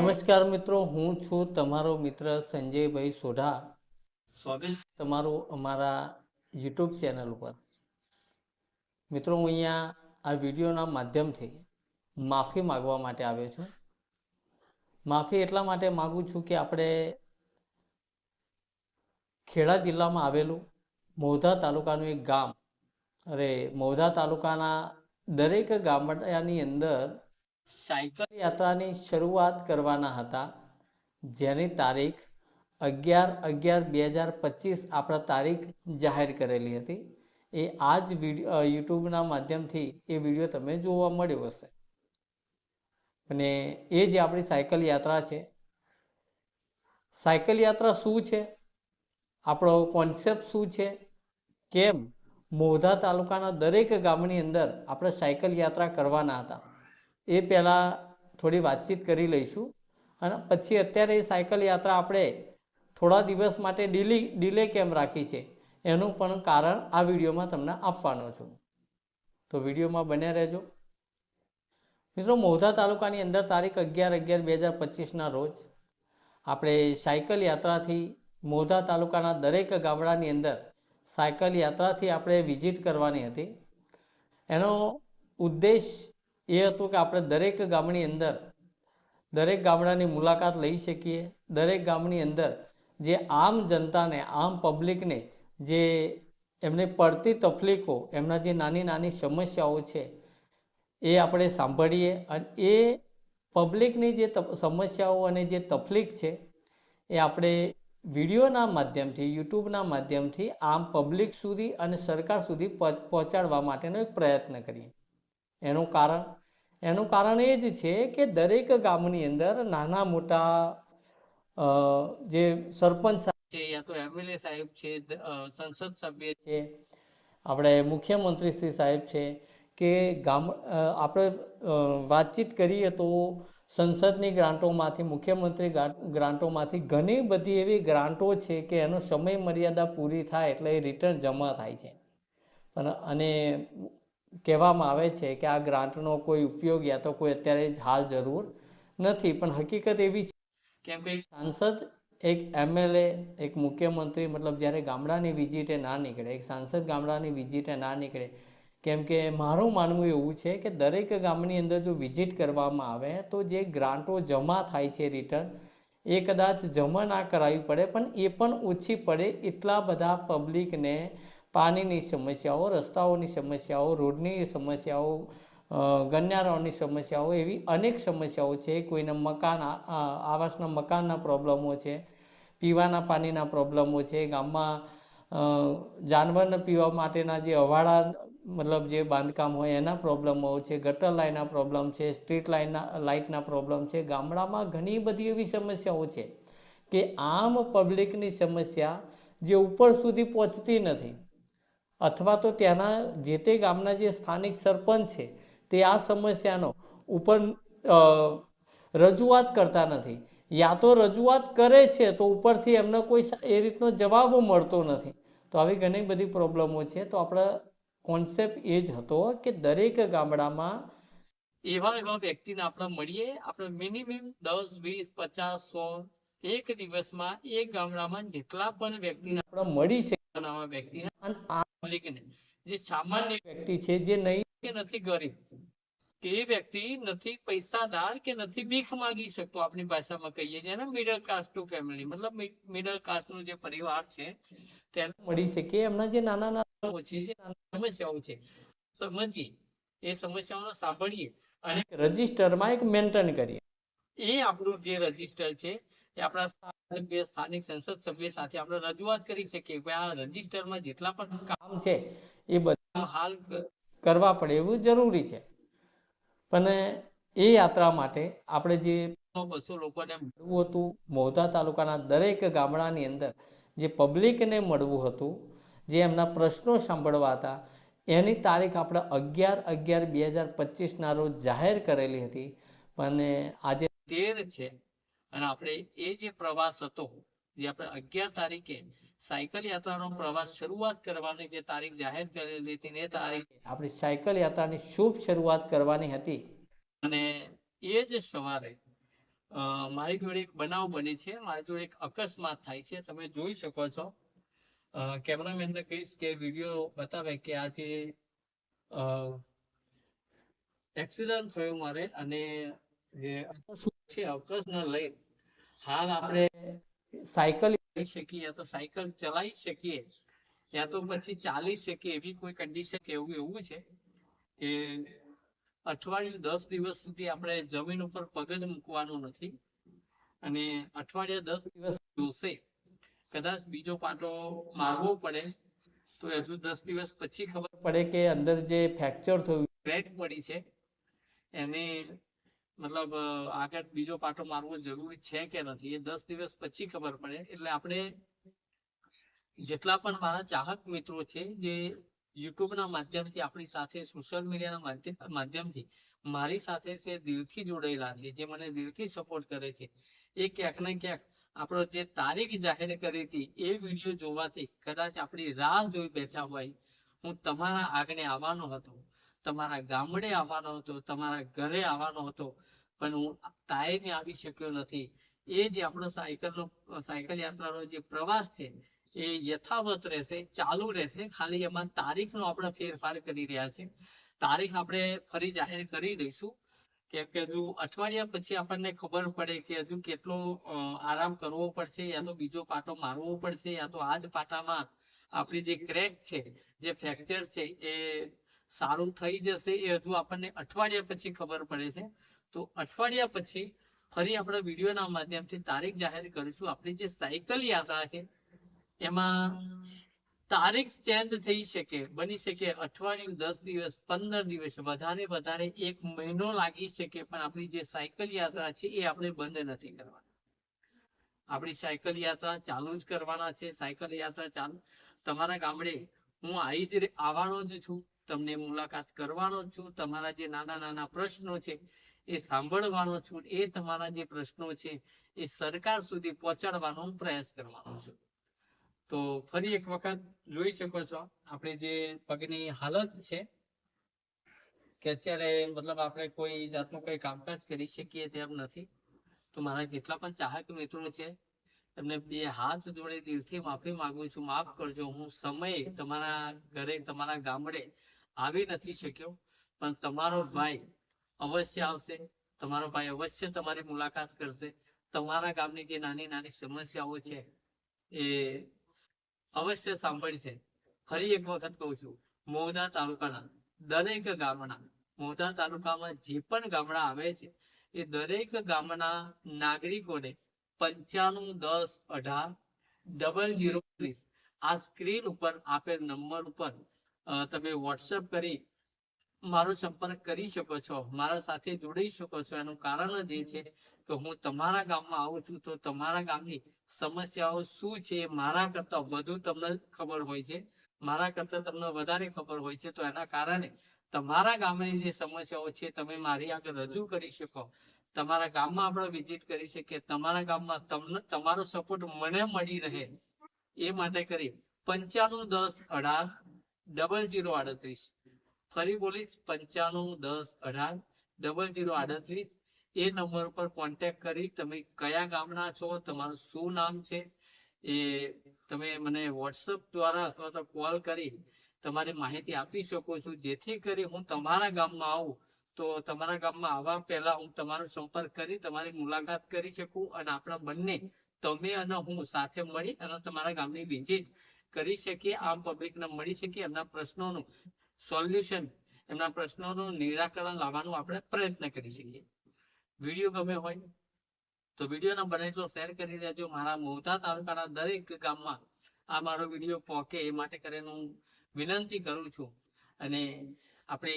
નમસ્કાર મિત્રો હું છું તમારો મિત્ર સંજયભાઈ સોઢા. સ્વાગત છે. તમારું અમારા યુટ્યુબ ચેનલ ઉપર. મિત્રો હું અહીંયા આ વિડીયોના માધ્યમથી માફી માગવા માટે આવ્યો છું. માફી એટલા માટે માગું છું કે આપણે ખેડા જિલ્લામાં આવેલું મોધા તાલુકાનું એક ગામ અરે મોધા તાલુકાના દરેક ગામડાની અંદર સાયકલ યાત્રાની શરૂઆત કરવાના હતા, જેની તારીખ અગિયાર અગિયાર બે હજાર પચીસ આપણા તારીખ જાહેર કરેલી હતી. એ આ જ વીડિયો યુટ્યુબના માધ્યમથી એ વીડિયો તમે જોવા મળ્યો હશે. અને એ જે આપણી સાયકલ યાત્રા છે, સાયકલ યાત્રા શું છે? આપણો કોન્સેપ્ટ શું છે? કેમ મોધા તાલુકાના દરેક ગામની અંદર આપણે સાયકલ યાત્રા કરવાના હતા? એ પહેલાં થોડી વાતચીત કરી લઈશું. અને પછી અત્યારે એ સાયકલ યાત્રા આપણે થોડા દિવસ માટે ડીલી, ડીલે કેમ રાખી છે, એનું પણ કારણ આ વિડીયોમાં તમને આપવાનો છું. તો વિડીયોમાં બન્યા રહેજો. મિત્રો મોધા તાલુકાની અંદર તારીખ અગિયાર અગિયાર બે હજાર પચીસના રોજ આપણે સાયકલ યાત્રાથી મોધા તાલુકાના દરેક ગામડાની અંદર સાયકલ યાત્રાથી આપણે વિઝિટ કરવાની હતી. એનો ઉદ્દેશ એ હતું કે આપણે દરેક ગામની અંદર, દરેક ગામડાની મુલાકાત લઈ શકીએ. દરેક ગામની અંદર જે આમ જનતાને, આમ પબ્લિકને જે એમને પડતી તકલીફો, એમના જે નાની નાની સમસ્યાઓ છે, એ આપણે સાંભળીએ. અને એ પબ્લિકની જે સમસ્યાઓ અને જે તકલીફ છે, એ આપણે વિડીયોના માધ્યમથી, યુટ્યુબના માધ્યમથી આમ પબ્લિક સુધી અને સરકાર સુધી પહોંચાડવા માટેનો એક પ્રયત્ન કરીએ. એનું કારણ એનું કારણ એ જ છે કે દરેક ગામની અંદર નાના મોટા જે સરપંચ છે યા તો એમએલએ સાહેબ છે સંસદ સભ્ય છે, આપણે મુખ્યમંત્રી શ્રી સાહેબ છે કે ગામ આપણે વાતચીત કરીએ તો સંસદની ગ્રાન્ટોમાંથી, મુખ્યમંત્રી ગ્રાન્ટોમાંથી ઘણી બધી એવી ગ્રાન્ટો છે કે એનો સમય મર્યાદા પૂરી થાય એટલે એ રિટર્ન જમા થાય છે. પણ અને કહેવામાં આવે છે કે આ ગ્રાન્ટનો કોઈ ઉપયોગ યા તો કોઈ અત્યારે હાલ જરૂર નથી. પણ હકીકત એવી છે કેમ કે સાંસદ, એક એમએલએ, એક મુખ્યમંત્રી, મતલબ જ્યારે ગામડાની વિઝિટે ના નીકળે, એક સાંસદ ગામડાની વિઝિટે ના નીકળે, કેમ કે મારું માનવું એવું છે કે દરેક ગામની અંદર જો વિઝિટ કરવામાં આવે તો જે ગ્રાન્ટો જમા થાય છે રિટર્ન, એ કદાચ જમા ના કરાવી પડે, પણ એ પણ ઓછી પડે એટલા બધા પબ્લિકને પાણીની સમસ્યાઓ, રસ્તાઓની સમસ્યાઓ, રોડની સમસ્યાઓ ગન્યારાઓની સમસ્યાઓ એવી અનેક સમસ્યાઓ છે. કોઈને મકાન આવાસના મકાનના પ્રોબ્લેમો છે, પીવાના પાણીના પ્રોબ્લેમો છે, ગામમાં જાનવરને પીવા માટેના જે અવાડા, મતલબ જે બાંધકામ હોય એના પ્રોબ્લેમો છે, ગટર લાઇનના પ્રોબ્લેમ છે, સ્ટ્રીટ લાઇનના લાઇટના પ્રોબ્લેમ છે. ગામડામાં ઘણી બધી એવી સમસ્યાઓ છે કે આમ પબ્લિકની સમસ્યા જે ઉપર સુધી પહોંચતી નથી. અથવા તો ત્યાંના જે તે ગામના જે સ્થાનિક સરપંચ છે, તે આ સમસ્યાનો ઉપર રજૂઆત કરતા નથી. યા તો રજૂઆત કરે છે, તો ઉપરથી એમને કોઈ એ રીતનો જવાબ મળતો નથી. તો આવી ઘણી બધી પ્રોબ્લેમો છે. તો આપણે કોન્સેપ્ટ એ જ હતો કે દરેક ગામડામાં એવા એવા વ્યક્તિને આપણે મળીએ. આપણે મિનિમમ દસ, વીસ, પચાસ, સો એક દિવસમાં એક ગામડામાં જેટલા પણ વ્યક્તિને આપણે મળી શકે વ્યક્તિને. જે સામાન્ય વ્યક્તિ છે જે નહીં કે નથી ગરીબ કે એ વ્યક્તિ નથી પૈસાદાર કે નથી ભીખ માંગી શકતો આપણી ભાષામાં કહીએ છીએ ને મિડલ કાસ્ટ ટુ ફેમિલી મતલબ મિડલ ક્લાસનો જે પરિવાર છે તેને મળી શકે એમના જે નાના નાના છે જે નાના સમસ્યાઓ છે. સમજીએ એ સમસ્યાઓને સાંભળીએ અને રજિસ્ટરમાં એક મેન્ટેન કરીએ. એ આપણું જે રજિસ્ટર છે એ આપણા સ્થાનિક સંસદ સભ્ય સાથે આપણે રજૂઆત કરી શકીએ. કે આ રજિસ્ટરમાં જેટલા પણ કામ છે, એ બધા હાલ કરવા પડે એવું જરૂરી છે. પણ એ યાત્રા માટે આપણે જે બસો લોકોને મળવું હતું મોધા તાલુકાના દરેક ગામડાની અંદર જે પબ્લિકને મળવું હતું, જે એમના પ્રશ્નો સાંભળવા હતા, એની તારીખ આપણે અગિયાર અગિયાર બે હજાર પચીસના રોજ જાહેર કરેલી હતી. અને આજે તેર છે. અને આપણે એ જે પ્રવાસ હતો, જે આપણે અગિયાર તારીખે સાયકલ યાત્રાનો પ્રવાસ શરૂઆત કરવાની જે તારીખ જાહેર કરેલી હતી એ તારીખે આપણી સાયકલ યાત્રાની શુભ શરૂઆત કરવાની હતી. અને એ જ સવારે મારી જોડે એક બનાવ બને છે, મારી જોડે એક અકસ્માત થાય છે, તમે જોઈ શકો છો. કેમેરામેનને કહીશ કે વીડિયો બતાવે કે આ જે એક્સિડન્ટ થયો મારે અને હાલ આપણે સાયકલ લઈ શકીએ ચલાવી શકીએ યા પછી ચાલી શકીએ એવી કોઈ કન્ડિશન એવું એવું છે? કે અઠવાડિયું દસ દિવસ સુધી આપણે જમીન ઉપર પગ જ મૂકવાનું નથી અને અઠવાડિયા દસ દિવસ જોશે. કદાચ બીજો પાટો મારવો પડે તો હજુ દસ દિવસ પછી ખબર પડે કે અંદર જે ફ્રેક્ચર થયું ક્રેક પડી છે. એને મતલબ આગળ બીજો પાટો મારવો જરૂરી છે કે નથી એ દસ દિવસ પછી ખબર પડે. એટલે આપણે જેટલા પણ મારા ચાહક મિત્રો છે, જે યુટ્યુબના માધ્યમથી આપણી સાથે, સોશિયલ મીડિયાના માધ્યમથી મારી સાથે છે, દિલથી જોડાયેલા છે, જે મને દિલથી સપોર્ટ કરે છે, એ ક્યાંક ને ક્યાંક આપણો જે તારીખ જાહેર કરી હતી, એ વીડિયો જોવાથી કદાચ આપણી રાહ જોઈ બેઠા હોય, હું તમારા આગળ આવવાનો હતો. તમારા ગામડે આવવાનો હતો, તમારા ઘરે આવવાનો હતો, પણ હું ટાઈમે આવી શક્યો નથી. એ જે આપણો સાયકલનો, સાયકલ યાત્રાનો જે પ્રવાસ છે, એ યથાવત રહેશે, ચાલુ રહેશે. ખાલી એમાં તારીખનો આપણે ફેરફાર કરી રહ્યા છે તારીખ આપણે ફરી જાહેર કરી દઈશું કેમ કે હજુ અઠવાડિયા પછી આપણને ખબર પડે કે હજુ કેટલો આરામ કરવો પડશે, યા તો બીજો પાટો મારવો પડશે, યા તો આ જ પાટામાં આપણી જે ક્રેક છે, જે ફ્રેક્ચર છે, એ સારું થઈ જશે એ હજુ આપણને અઠવાડિયા પછી ખબર પડે છે. તો અઠવાડિયા પછી ફરી આપણે વિડીયોના માધ્યમથી તારીખ જાહેર કરીશું. આપણી જે સાયકલ યાત્રા છે, એમાં તારીખ ચેન્જ થઈ શકે, બની શકે અઠવાડિયું, દસ દિવસ, પંદર દિવસ, વધારે વધારે એક મહિનો લાગી શકે, પણ આપણી જે સાયકલ યાત્રા છે એ આપણે બંધ નથી કરવાની. આપણી સાયકલ યાત્રા ચાલુ જ કરવાના છે. સાયકલ યાત્રા ચાલુ, તમારા ગામડે હું આવી જ આવવાનો જ છું. તમને મુલાકાત કરવાનો છું, તમારા જે નાના નાના પ્રશ્નો છે એ સાંભળવાનો છું, એ તમારા જે પ્રશ્નો છે એ સરકાર સુધી પહોંચાડવાનો પ્રયાસ કરવાનો છું. તો ફરી એક વખત જોઈ શકો છો, આપણે જે પગની હાલત છે કે અત્યારે મતલબ આપણે કોઈ જાતનું કોઈ કામકાજ કરી શકીએ તેમ નથી. તો મારા જેટલા પણ ચાહક મિત્રો છે એમને બે હાથ જોડે દિલથી માફી માંગુ છું. માફ કરજો. હું સમયે તમારા ઘરે, તમારા ગામડે આવી નથી શક્યો. પણ તમારો ભાઈ અવશ્ય આવશે. તમારો ભાઈ અવશ્ય તમારી મુલાકાત કરશે. તમારા ગામની જે નાની નાની સમસ્યાઓ છે એ અવશ્ય સાંભળશે. ફરી એક વખત કહું છું મોદા તાલુકાના દરેક ગામના મોદા તાલુકામાં જે પણ ગામડા આવે છે, એ દરેક ગામના નાગરિકોને પંચાણું દસ અઢાર ડબલ જીરો ત્રીસ. આ સ્ક્રીન ઉપર આપેલ નંબર ઉપર તમે વોટ્સઅપ કરી મારો સંપર્ક કરી શકો છો, મારા સાથે જોડાઈ શકો છો. એનું કારણ જ એ છે કે હું તમારા ગામમાં આવું છું તો તમારા ગામની સમસ્યાઓ શું છે મારા કરતા વધુ તમને ખબર હોય છે. મારા કરતા તમને વધારે ખબર હોય છે તો એના કારણે તમારા ગામની જે સમસ્યાઓ છે તમે મારી આગળ રજૂ કરી શકો. તમારા ગામમાં આપણે વિઝિટ કરી શકીએ, તમારા ગામમાં તમને, તમારો સપોર્ટ મને મળી રહે એ માટે કરી પંચાણું દસ અઢાર ડબલ જીરો આડત્રીસ. ફરી બોલીશ, પંચાણું દસ અઢાર ડબલ જીરો આડત્રીસ. એ નંબર પર કોન્ટેક્ટ કરી તમે કયા ગામના છો, તમારું શું નામ છે, એ તમે મને વોટ્સઅપ દ્વારા અથવા તો કોલ કરી તમારી માહિતી આપી શકો છો. જેથી કરી હું તમારા ગામમાં આવું તો તમારા ગામમાં આવવા પહેલા હું તમારો સંપર્ક કરી, તમારી મુલાકાત કરી શકું અને આપણા બંને, તમે અને હું સાથે મળી અને તમારા ગામની વિઝિટ કરી શકીએ, આમ પબ્લિકને મળી શકીએ, એમના પ્રશ્નોનું સોલ્યુશન, એમના પ્રશ્નોનું નિરાકરણ લાવવાનું આપણે પ્રયત્ન કરી શકીએ. વીડિયો ગમે હોય તો વિડીયોનો બને એટલો શેર કરી દેજો. મારા મોહતા તાલુકાના દરેક ગામમાં આ મારો વીડિયો પહોંચે એ માટે કરીને હું વિનંતી કરું છું. અને આપણે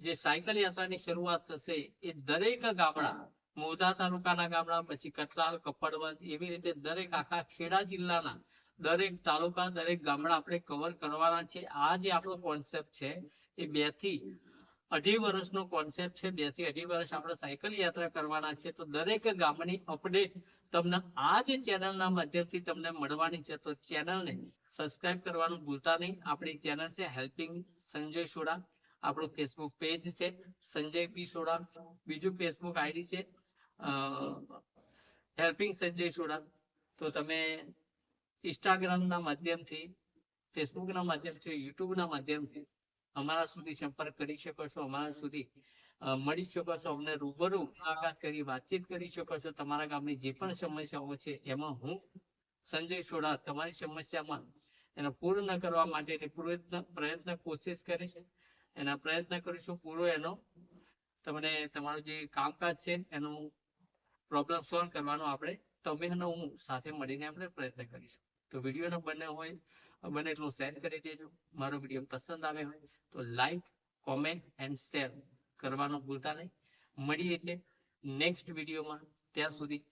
જે સાયકલ યાત્રાની શરૂઆત થશે એ દરેક ગામડા મોધા તાલુકાના ગામડા, પછી કટલાલ કપડવંત એવી રીતે દરેક આખા ખેડા જિલ્લાના દરેક તાલુકા, દરેક ગામડા આપણે કવર કરવાના છે. આ જે આપણો કોન્સેપ્ટ છે એ બેથી અઢી વર્ષનો કોન્સેપ્ટ છે. બેથી અઢી વર્ષ આપણે સાયકલ યાત્રા કરવાના છે. તો દરેક ગામની અપડેટ તમને આ જ ચેનલના માધ્યમથી તમને મળવાની છે. તો ચેનલને સબસ્ક્રાઇબ કરવાનું ભૂલતા નહીં. આપણી ચેનલ છે હેલ્પિંગ સંજય સોડા. આપણું ફેસબુક પેજ છે, સંજય પી સોડા. બીજું ફેસબુક આઈડી છે હેલ્પિંગ સંજય સોડા. તો તમે ઇન્સ્ટાગ્રામના માધ્યમથી ફેસબુકના માધ્યમથી યુટ્યુબના માધ્યમથી અમારા સુધી સંપર્ક કરી શકો છો, અમારા સુધી મળી શકો છો, અમને રૂબરૂ મુલાકાત કરી, વાતચીત કરી શકો છો, તમારા ગામની જે પણ સમસ્યાઓ છે, એમાં હું સંજય સોડા તમારી સમસ્યામાં એને પૂર્ણ કરવા માટેની પ્રયત્ન પ્રયત્ન, કોશિશ કરીશ. એના પ્રયત્ન કરીશું પૂરો એનો. તમને તમારું જે કામકાજ છે એનો પ્રોબ્લેમ સોલ્વ કરવાનો આપણે તમે અને હું સાથે મળીને આપણે પ્રયત્ન કરીશું. તો વિડીયોનો બને હોય, બને એટલું શેર કરી દેજો. મારો વીડિયો પસંદ આવે હોય તો લાઈક કોમેન્ટ એન્ડ શેર કરવાનું ભૂલતા નહીં. મળીએ છીએ નેક્સ્ટ વિડીયોમાં ત્યાં સુધી